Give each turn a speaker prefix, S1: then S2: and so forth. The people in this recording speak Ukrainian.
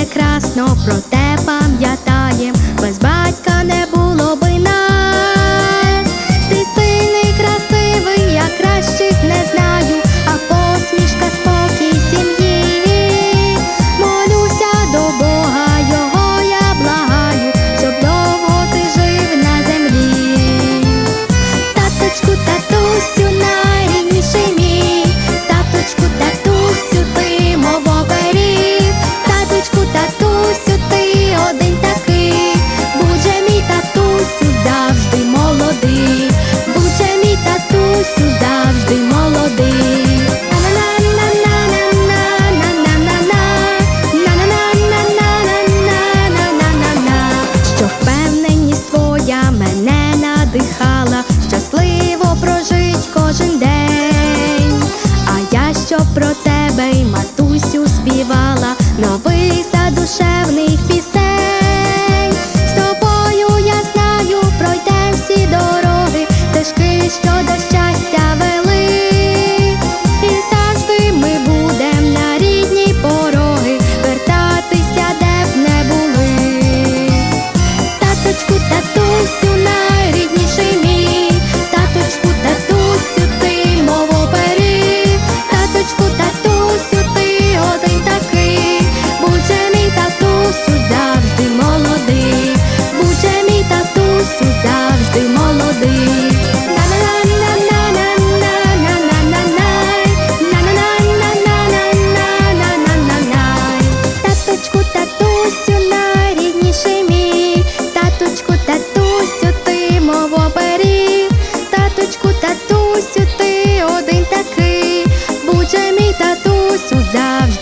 S1: прекрасно, проте. seven татусю, ти мого беріг, таточку, татусю, ти один такий, будь же мій татусю завжди.